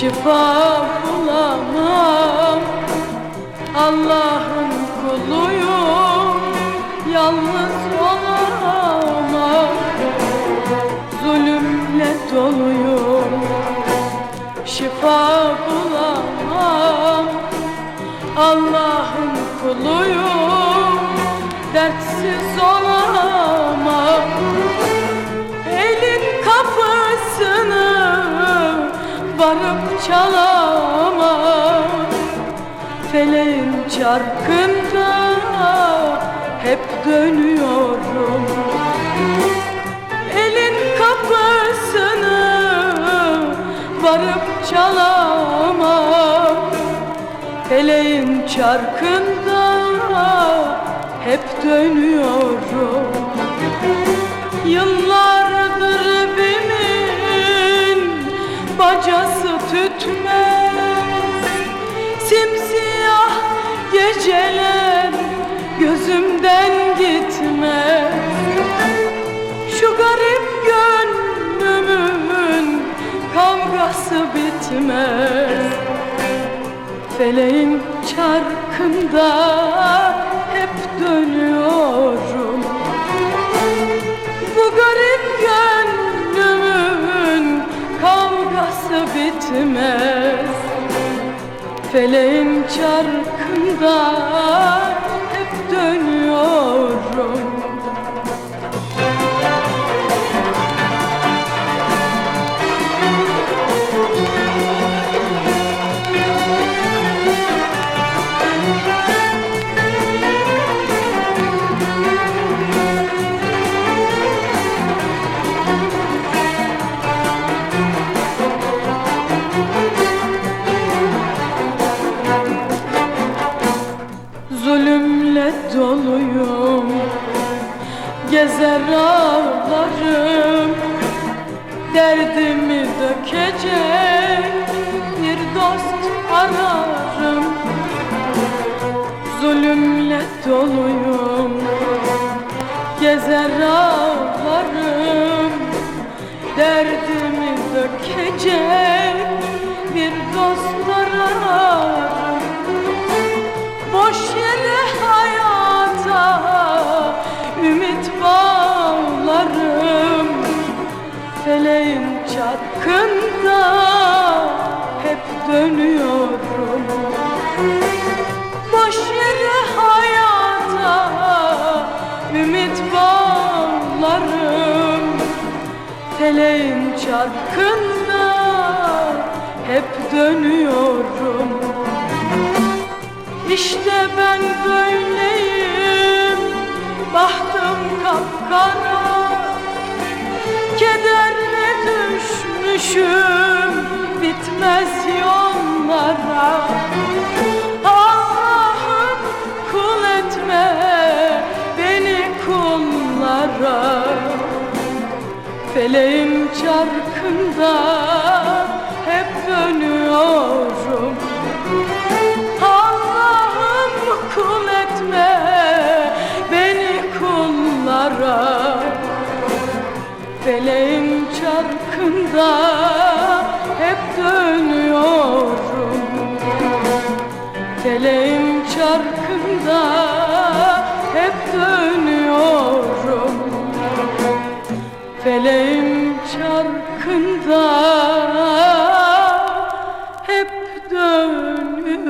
şifa bulamam. Allah'ın kuluyum yalnız olamam. Zulümle doluyum şifa bulamam. Allah'ın kuluyum dertsiz olamam. Varıp çalamam. Feleğin çarkında hep dönüyorum. Elin kapısını varıp çalamam. Feleğin çarkında hep dönüyorum. Yıllardır tütmez Simsiyah geceler gözümden gitmez. Şu garip gönlümün kavgası bitmez. Feleğin çarkında hep dönüyorum kavgası bitmez. Feleğin çarkında hep dönüyorum doluyum Gezer ağlarım. Derdimi dökecek Bir dost ararım. Zulümle doluyum Gezer ağlarım. Derdimi dökecek Bir dost ararım çarkında hep dönüyorum. Boş yere hayata ümit bağlarım. Feleğin çarkında hep dönüyorum. İşte ben böyleyim Bahtım kapkara. Kederle düşmüşüm Bitmez yollara. Allah'ım kul etme Beni kullara. Feleğim çarkında Hep dönüyorum çarkında hep dönüyorum. Teleğim çarkında hep dönüyorum. Feleğim çarkında hep dönüyorum.